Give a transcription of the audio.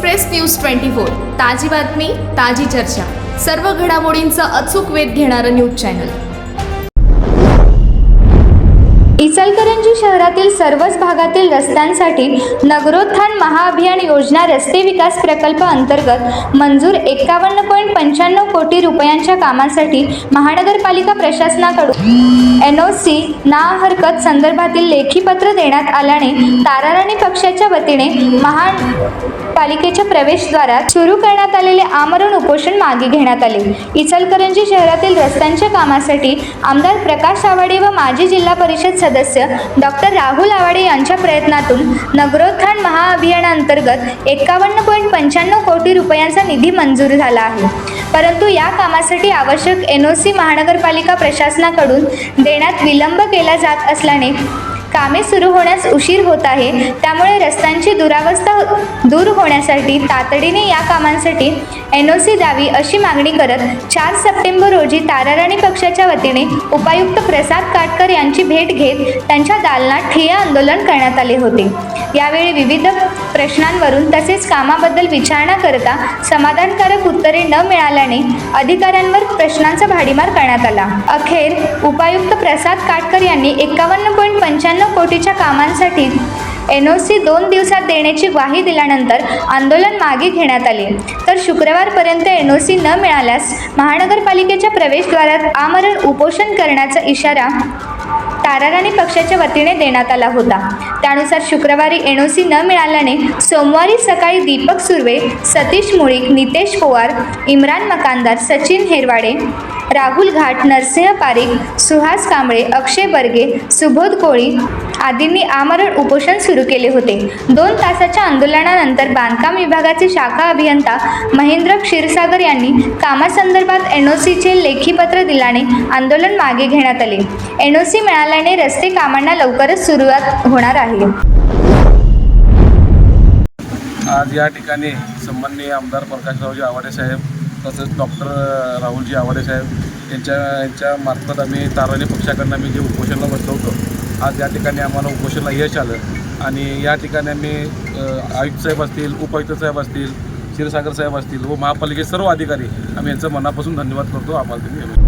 Express news twenty four. ताजी बातमी ताजी चर्चा. सर्व घडामोडींचा अचूक वेध घेणारं न्यूज चॅनल. इचलकरंजी शहरातील सर्वच भागातील रस्त्यांसाठी नगरोत्थान महाअभियान योजना रस्ते विकास प्रकल्प अंतर्गत मंजूर एकावन्न पॉईंट पंच्याण्णव कोटी रुपयांच्या कामासाठी महानगरपालिका प्रशासनाकडून एन ओ सी ना हरकत संदर्भातील लेखी पत्र देण्यात आल्याने ताराराणी पक्षाच्या वतीने पालिकेच्या प्रवेशद्वारात सुरू करण्यात आलेले आमरण उपोषण मागे घेण्यात आले. इचलकरंजी शहरातील रस्त्यांच्या कामासाठी आमदार प्रकाश आवाडे व माजी जिल्हा परिषद सदस्य डॉक्टर राहुल आवाडे यांच्या प्रयत्नातून नगरोत्थान महाअभियानांतर्गत एकावन्न पॉईंट पंच्याण्णव कोटी रुपयांचा निधी मंजूर झाला आहे. परंतु या कामासाठी आवश्यक एन ओ सी महानगरपालिका प्रशासनाकडून देण्यात विलंब केला जात असल्याने कामे सुरू होण्यास उशीर होत आहे. त्यामुळे रस्त्यांची दुरावस्था दूर होण्यासाठी तातडीने या कामांसाठी एन ओ सी द्यावी अशी मागणी करत चार सप्टेंबर रोजी ताराराणी पक्षाच्या वतीने उपायुक्त प्रसाद काटकर यांची भेट घेत त्यांच्या दालनात ठिय्या आंदोलन करण्यात आले होते. यावेळी विविध प्रश्नांवरून तसेच कामाबद्दल विचारणा करता समाधानकारक उत्तरे न मिळाल्याने अधिकाऱ्यांवर प्रश्नांचा भाडीमार करण्यात आला. अखेर उपायुक्त प्रसाद काटकर यांनी एकावन्न पॉईंट पंच्याण्णव कोटीच्या कामांसाठी एन ओ सी दोन दिवसात देण्याची ग्वाही दिल्यानंतर आंदोलन मागे घेण्यात आले. तर शुक्रवारपर्यंत एन ओ सी न मिळाल्यास महानगरपालिकेच्या प्रवेशद्वारात आमरण उपोषण करण्याचा इशारा ताराराणी पक्षाच्या वतीने देण्यात आला होता. त्यानुसार शुक्रवारी एन ओ सी न मिळाल्याने सोमवारी सकाळी दीपक सुर्वे सतीश मुळीक नितेश पोवार इम्रान मकानदार सचिन हेरवाडे राहुल घाट नरसिंह पारिक सुहास कांबळे अक्षय बर्गे सुबोध कोळी आदींनी आमरण उपोषण सुरू केले होते. दोन तासाच्या आंदोलनानंतर बांधकाम विभागाचे शाखा अभियंता महेंद्र क्षीरसागर यांनी कामासंदर्भात एन ओ सीचे लेखीपत्र दिल्याने आंदोलन मागे घेण्यात आले. एन ओ सी मिळाल्याने रस्ते कामांना लवकरच सुरुवात होणार आहे. आज या ठिकाणी सन्माननीय आमदार प्रकाशरावजी आवाडे साहेब तसेच डॉक्टर राहुलजी आवाडे साहेब यांच्या यांच्या मार्फत आम्ही ताराणी पक्षाकडनं आम्ही जे उपोषणाला बसलो होतो आज या ठिकाणी आम्हाला उपोषणाला यश आलं. आणि या ठिकाणी आम्ही आयुक्त साहेब असतील उपायुक्त साहेब असतील क्षीरसागर साहेब असतील व महापालिकेचे सर्व अधिकारी आम्ही यांचं मनापासून धन्यवाद करतो. आम्हाला तुम्ही